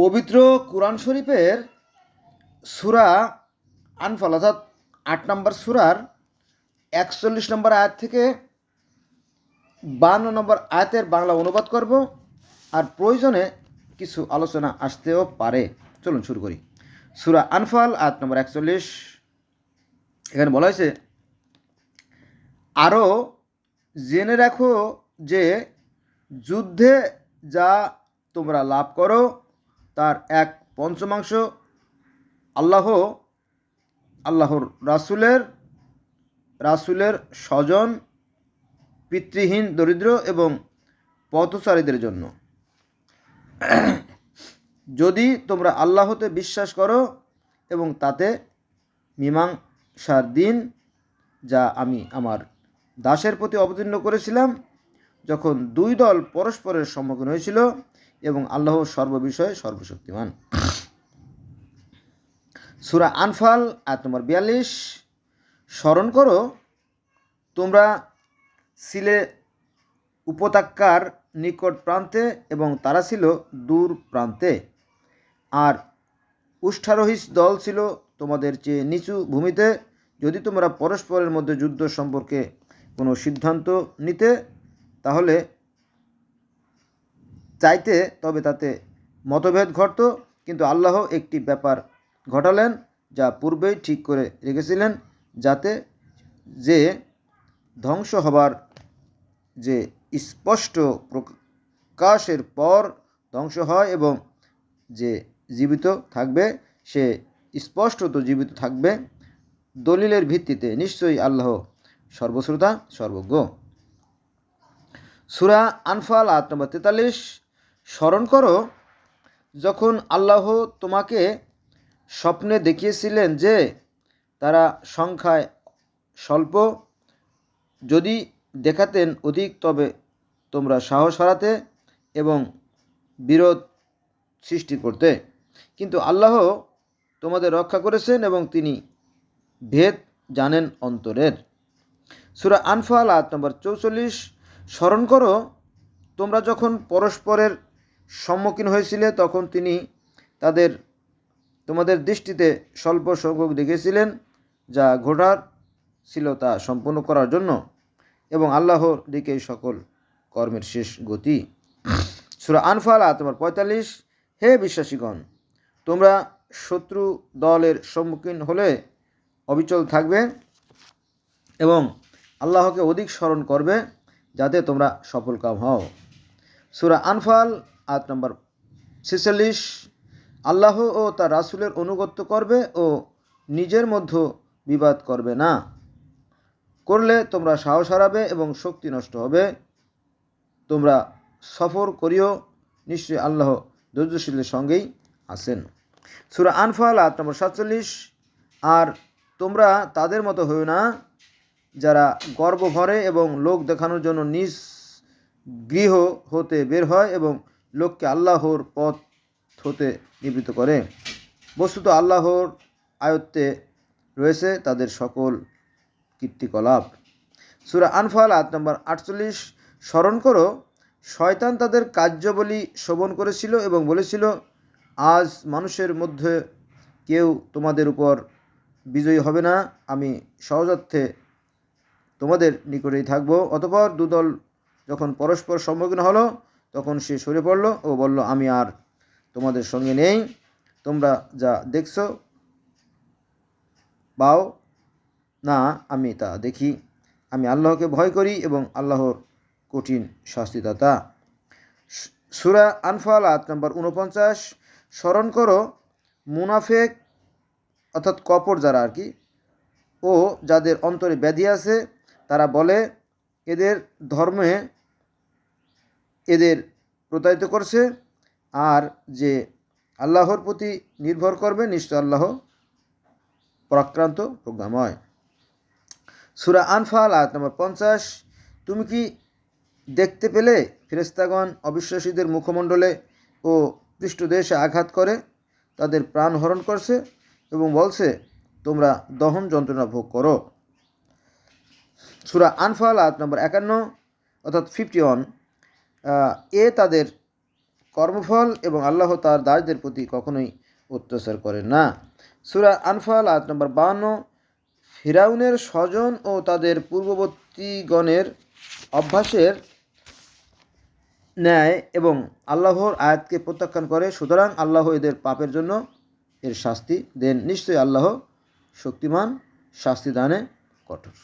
পবিত্র কোরআন শরীফের সুরা আনফল, অর্থাৎ আট নম্বর সুরার একচল্লিশ নম্বর আয়াত থেকে বান্ন নম্বর আয়াতের বাংলা অনুবাদ করব আর প্রয়োজনে কিছু আলোচনা আসতেও পারে। চলুন শুরু করি। সুরা আনফাল, আয়াত নম্বর একচল্লিশ। এখানে বলা হয়েছে, আরও জেনে রাখো যে যুদ্ধে যা তোমরা লাভ করো তার এক পঞ্চমাংশ আল্লাহ, আল্লাহর রাসুলের রাসুলের স্বজন, পিতৃহীন, দরিদ্র এবং পথচারীদের জন্য। যদি তোমরা আল্লাহতে বিশ্বাস করো এবং তাতে মীমাংসার দিন যা আমি আমার দাসের প্রতি অবতীর্ণ করেছিলাম, যখন দুই দল পরস্পরের সম্মুখীন হয়েছিল এবং আল্লাহ সর্ববিষয়ে সর্বশক্তিমান। সুরা আনফাল, আয়াত নম্বর বিয়াল্লিশ। স্মরণ করো, তোমরা সিলে উপত্যকার নিকট প্রান্তে এবং তারা ছিল দূর প্রান্তে। আর উষ্ঠারোহিস দল ছিল তোমাদের চেয়ে নিচু ভূমিতে। যদি তোমরা পরস্পরের মধ্যে যুদ্ধ সম্পর্কে কোনো সিদ্ধান্ত নিতে, তাহলে চাইতে তবে তাতে মতভেদ ঘটত, কিন্তু আল্লাহ একটি ব্যাপার ঘটালেন যা পূর্বেই ঠিক করে রেখেছিলেন, যাতে যে ধ্বংস হবার যে স্পষ্ট প্রকাশের পর ধ্বংস হয় এবং যে জীবিত থাকবে, সে স্পষ্টত জীবিত থাকবে, দলিলের ভিত্তিতে নিশ্চয়ই আল্লাহ সর্বশ্রোতা, সর্বজ্ঞ। সুরা আনফাল আট নম্বর তেতাল্লিশ স্মরণ করো, যখন আল্লাহ তোমাকে স্বপ্নে দেখিয়েছিলেন যে তারা সংখ্যায় স্বল্প, যদি দেখাতেন অধিক, তবে তোমরা সাহস হারাতে এবং বিরোধ সৃষ্টি করতে। কিন্তু আল্লাহ তোমাদের রক্ষা করেছেন এবং তিনি ভেদ জানেন অন্তরের। সুরা আনফাল আট নম্বর চৌচল্লিশ, স্মরণ করো, তোমরা যখন পরস্পরের সম্মুখীন হয়েছিলে, তখন তিনি তাদের, তোমাদের দৃষ্টিতে স্বল্প সংখ্যক দেখেছিলেন, যা ঘটার ছিল তা সম্পূর্ণ করার জন্য এবং আল্লাহর দিকে সকল কর্মের শেষ গতি। সুরা আনফাল তোমার পঁয়তাল্লিশ, হে বিশ্বাসীগণ, তোমরা শত্রু দলের সম্মুখীন হলে অবিচল থাকবে এবং আল্লাহকে অধিক স্মরণ করবে, যাতে তোমরা সফল কাম হও। সুরা আনফাল আট নম্বর ছেচল্লিশ, আল্লাহ ও তার রাসুলের অনুগত্য করবে ও নিজের মধ্যে বিবাদ করবে না। করলে তোমরা সাহস হারাবে এবং শক্তি নষ্ট হবে। তোমরা সফর করিও, নিশ্চয়ই আল্লাহ ধৈর্যশীলের সঙ্গেই আছেন। সুরা আনফাল আট নম্বর সাতচল্লিশ, আর তোমরা তাদের মতো হইও না যারা গর্ব ভরে এবং লোক দেখানোর জন্য নিজ গৃহ হতে বের হয় এবং লোককে আল্লাহর পথ হতে নিবৃত করে। বস্তুত আল্লাহর আয়ত্তে রয়েছে তাদের সকল কীর্তিকলাপ। সুরা আনফাল আট নম্বর আটচল্লিশ, স্মরণ করো, শয়তান তাদের কার্যবলী শোভন করেছিল এবং বলেছিল, আজ মানুষের মধ্যে কেউ তোমাদের উপর বিজয়ী হবে না, আমি সহজার্থে তোমাদের নিকটেই থাকব। অতপর দুদল যখন পরস্পর সম্মুখীন হলো তখন সে সরে পড়ল ও বলল, আমি আর তোমাদের সঙ্গে নেই। তোমরা যা দেখছ পাও না, আমি তা দেখি। আমি আল্লাহকে ভয় করি এবং আল্লাহর কঠিন শাস্তিদাতা। সুরা আনফাল আট নম্বর উনপঞ্চাশ স্মরণ করো, মুনাফেক, অর্থাৎ কপর যারা আর কি, ও যাদের অন্তরে ব্যাধি আছে, তারা বলে, এদের ধর্মে এদের প্রতারিত করছে আর যে আল্লাহর প্রতি নির্ভর করবে, নিশ্চয় আল্লাহ পরাক্রান্ত প্রজ্ঞাময়। সুরা আনফাল, আয়াত নম্বর পঞ্চাশ, তুমি কি দেখতে পেলে ফেরেস্তাগণ অবিশ্বাসীদের মুখমণ্ডলে ও পৃষ্ঠদেশে আঘাত করে? তাদের প্রাণ হরণ করছে এবং বলছে, তোমরা দহন যন্ত্রণা ভোগ করো। সুরা আনফাল, আয়াত নম্বর একান্ন, অর্থাৎ ফিফটি ওয়ান এ তাদের কর্মফল এবং আল্লাহ তার দাসদের প্রতি কখনোই অত্যাচার করে না। সুরা আনফাল, আয়াত নম্বর বাহান্ন ফিরাউনের স্বজন ও তাদের পূর্ববর্তীগণের অভ্যাসের ন্যায় এবং আল্লাহর আয়াতকে প্রত্যাখ্যান করে, সুতরাং আল্লাহ এদের পাপের জন্য এর শাস্তি দেন। নিশ্চয়ই আল্লাহ শক্তিমান, শাস্তি দানে কঠোর।